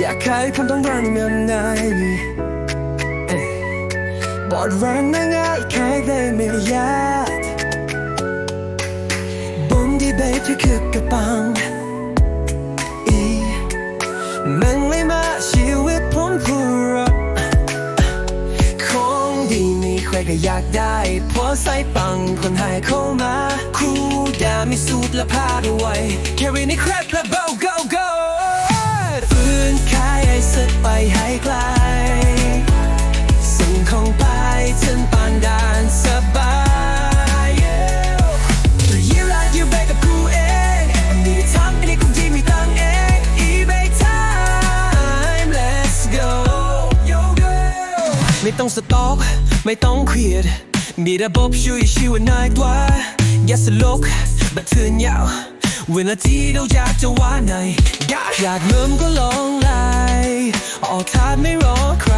อยากให้ผมต้องรันเงินไงบอดรันง่ายๆแค่ได้ไม่ยากบนดีเบทที่คือกระปังอีมันไม่มาชีวิตผมพูดของดีมีใครก็อยากได้เพราะใส่ปังคนให้เข้ามาครูดามีสูตรและพาด้วยแค่รีในครบและ go go go ฟื้ ต้องสต็อก ไม่ต้องเครียด มีระบบช่วยชีวิตนายกว่า อย่าสลกบันเทิงยาว เวลาที่เราอยากจะว่าไหน อยากอยากเริ่มก็ลองไล่ออกทาไม่รอใคร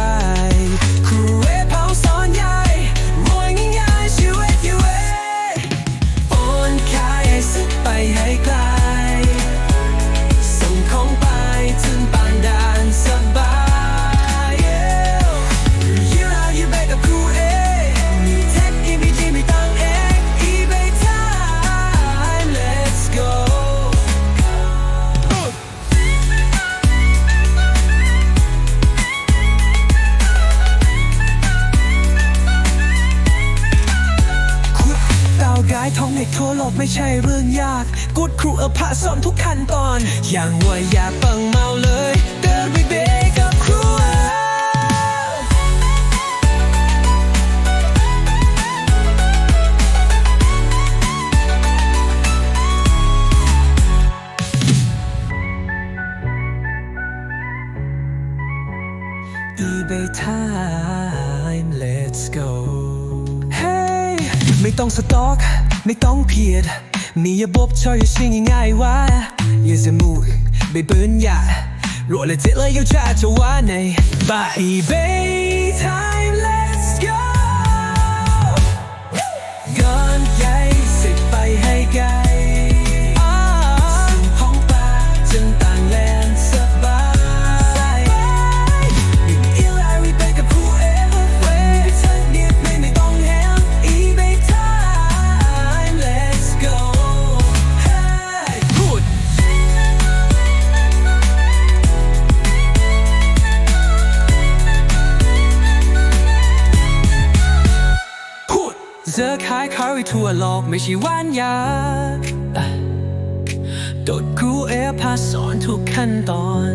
ท่องในทั่วโลกไม่ใช่เรื่องยากกุดครูออพระสอนทุกขั้นตอน อย่างว่าอย่าปังเมาเลยเดินไปเบกับครูเออ eBay time let's go Hey ไม่ต้องสต็อก ไม่ต้องเพียด มีระบบช่วยสิ่งง่ายๆว่าอย่าสมุนไม่เบิร์นยารวดเลยเจ็ดเลยอยู่ชาจะว่าในบายเบย์ เจอขายขายทั่วโลกไม่ใช่วันยาโดดครูเอพาสอนทุกขั้นตอน